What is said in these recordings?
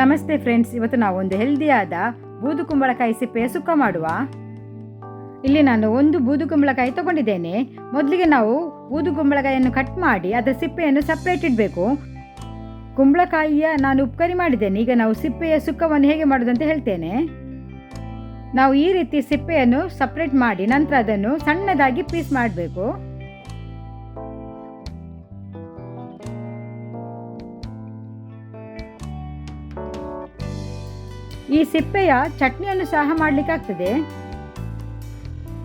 ನಮಸ್ತೆ ಫ್ರೆಂಡ್ಸ್, ಇವತ್ತು ನಾವು ಒಂದು ಹೆಲ್ದಿಯಾದ ಬೂದು ಕುಂಬಳಕಾಯಿ ಸಿಪ್ಪೆಯ ಸುಕ್ಕ ಮಾಡುವ. ಇಲ್ಲಿ ನಾನು ಒಂದು ಬೂದು ಕುಂಬಳಕಾಯಿ ತಗೊಂಡಿದ್ದೇನೆ. ಮೊದಲಿಗೆ ನಾವು ಬೂದು ಕುಂಬಳಕಾಯಿಯನ್ನು ಕಟ್ ಮಾಡಿ ಅದರ ಸಿಪ್ಪೆಯನ್ನು ಸಪ್ರೇಟ್ ಇಡಬೇಕು. ಕುಂಬಳಕಾಯಿಯ ನಾನು ಉಪ್ಕರಿ ಮಾಡಿದ್ದೇನೆ. ಈಗ ನಾವು ಸಿಪ್ಪೆಯ ಸುಕ್ಕವನ್ನು ಹೇಗೆ ಮಾಡೋದಂತ ಹೇಳ್ತೇನೆ. ನಾವು ಈ ರೀತಿ ಸಿಪ್ಪೆಯನ್ನು ಸಪ್ರೇಟ್ ಮಾಡಿ ನಂತರ ಅದನ್ನು ಸಣ್ಣದಾಗಿ ಪೀಸ್ ಮಾಡಬೇಕು. ಈ ಸಿಪ್ಪೆಯ ಚಟ್ನಿಯನ್ನು ಸಹ ಮಾಡಲಿಕ್ಕಾಗ್ತದೆ.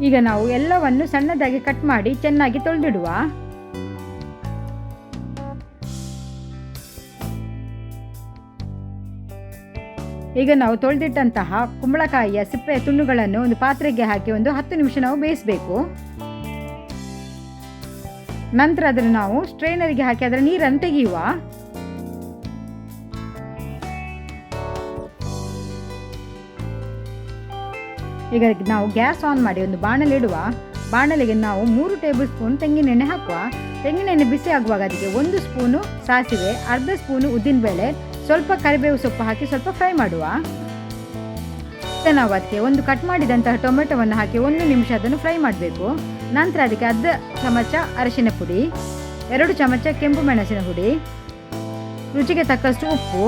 ಈಗ ನಾವು ಎಲ್ಲವನ್ನು ಸಣ್ಣದಾಗಿ ಕಟ್ ಮಾಡಿ ಚೆನ್ನಾಗಿ ತೊಳೆದಿಡುವ. ಈಗ ನಾವು ತೊಳೆದಿಟ್ಟಂತಹ ಕುಂಬಳಕಾಯಿಯ ಸಿಪ್ಪೆಯ ತುಂಡುಗಳನ್ನು ಒಂದು ಪಾತ್ರೆಗೆ ಹಾಕಿ ಒಂದು ಹತ್ತು ನಿಮಿಷ ನಾವು ಬೇಯಿಸಬೇಕು. ನಂತರ ಅದನ್ನು ನಾವು ಸ್ಟ್ರೈನರಿಗೆ ಹಾಕಿ ಅದರ ನೀರನ್ನು ತೆಗೆಯುವ. ಈಗ ನಾವು ಗ್ಯಾಸ್ ಆನ್ ಮಾಡಿ ಒಂದು ಬಾಣಲೆ ಇಡುವ ಬಾಣಲೆಗೆ ನಾವು ಮೂರು ಟೇಬಲ್ ಸ್ಪೂನ್ ತೆಂಗಿನೆಣ್ಣೆ ಹಾಕುವ. ತೆಂಗಿನೆಣ್ಣೆ ಬಿಸಿ ಆಗುವಾಗ ಅದಕ್ಕೆ ಒಂದು ಸ್ಪೂನು ಸಾಸಿವೆ, ಅರ್ಧ ಸ್ಪೂನು ಉದ್ದಿನಬೇಳೆ ಸ್ವಲ್ಪ ಕರಿಬೇವು ಸೊಪ್ಪು ಹಾಕಿ ಸ್ವಲ್ಪ ಫ್ರೈ ಮಾಡುವ. ನಾವು ಅದಕ್ಕೆ ಒಂದು ಕಟ್ ಮಾಡಿದಂತಹ ಟೊಮೆಟೊವನ್ನು ಹಾಕಿ ಒಂದು ನಿಮಿಷ ಅದನ್ನು ಫ್ರೈ ಮಾಡಬೇಕು. ನಂತರ ಅದಕ್ಕೆ ಅರ್ಧ ಚಮಚ ಅರಿಶಿನ ಪುಡಿ, ಎರಡು ಚಮಚ ಕೆಂಪು ಮೆಣಸಿನ ಪುಡಿ, ರುಚಿಗೆ ತಕ್ಕಷ್ಟು ಉಪ್ಪು,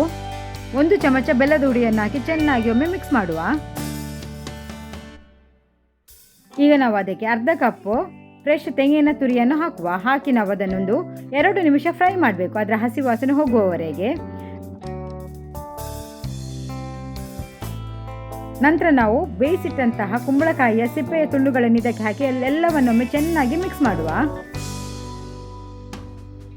ಒಂದು ಚಮಚ ಬೆಲ್ಲದ ಹುಡಿಯನ್ನು ಹಾಕಿ ಚೆನ್ನಾಗಿ ಒಮ್ಮೆ ಮಿಕ್ಸ್ ಮಾಡುವ. ಈಗ ನಾವು ಅದಕ್ಕೆ ಅರ್ಧ ಕಪ್ಪು ಫ್ರೆಶ್ ತೆಂಗಿನ ತುರಿಯನ್ನು ಹಾಕುವ. ಹಾಕಿ ನಾವು ಅದನ್ನೊಂದು ಎರಡು ನಿಮಿಷ ಫ್ರೈ ಮಾಡಬೇಕು. ಅದರ ಹಸಿ ವಾಸನೆ ಹೋಗುವವರೆಗೆ. ನಂತರ ನಾವು ಬೇಯಿಸಿಟ್ಟಂತಹ ಕುಂಬಳಕಾಯಿಯ ಸಿಪ್ಪೆಯ ತುಂಡುಗಳನ್ನು ಇದಕ್ಕೆ ಹಾಕಿ ಎಲ್ಲವನ್ನೊಮ್ಮೆ ಚೆನ್ನಾಗಿ ಮಿಕ್ಸ್ ಮಾಡುವ.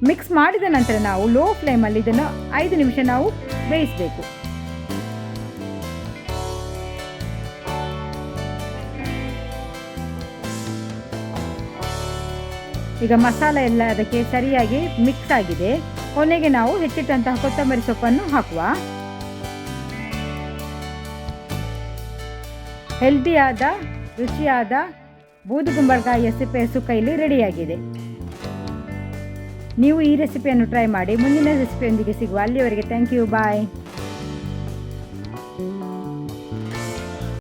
ಮಿಕ್ಸ್ ಮಾಡಿದ ನಂತರ ನಾವು ಲೋ ಫ್ಲೇಮಲ್ಲಿ ಇದನ್ನು ಐದು ನಿಮಿಷ ನಾವು ಬೇಯಿಸಬೇಕು. ಈಗ ಮಸಾಲೆ ಎಲ್ಲ ಅದಕ್ಕೆ ಸರಿಯಾಗಿ ಮಿಕ್ಸ್ ಆಗಿದೆ. ಕೊನೆಗೆ ನಾವು ಹೆಚ್ಚಿಟ್ಟಂತಹ ಕೊತ್ತಂಬರಿ ಸೊಪ್ಪನ್ನು ಹಾಕುವ. ಹೆಲ್ದಿಯಾದ, ರುಚಿಯಾದ ಬೂದು ಕುಂಬಳಕಾಯಿಯ ಸಿಪ್ಪೆಯ ಸುಕ್ಕೈಲಿ ರೆಡಿಯಾಗಿದೆ. ನೀವು ಈ ರೆಸಿಪಿಯನ್ನು ಟ್ರೈ ಮಾಡಿ, ಮುಂದಿನ ರೆಸಿಪಿಯೊಂದಿಗೆ ಸಿಗುವ. ಅಲ್ಲಿಯವರೆಗೆ ಥ್ಯಾಂಕ್ ಯು ಬಾಯ್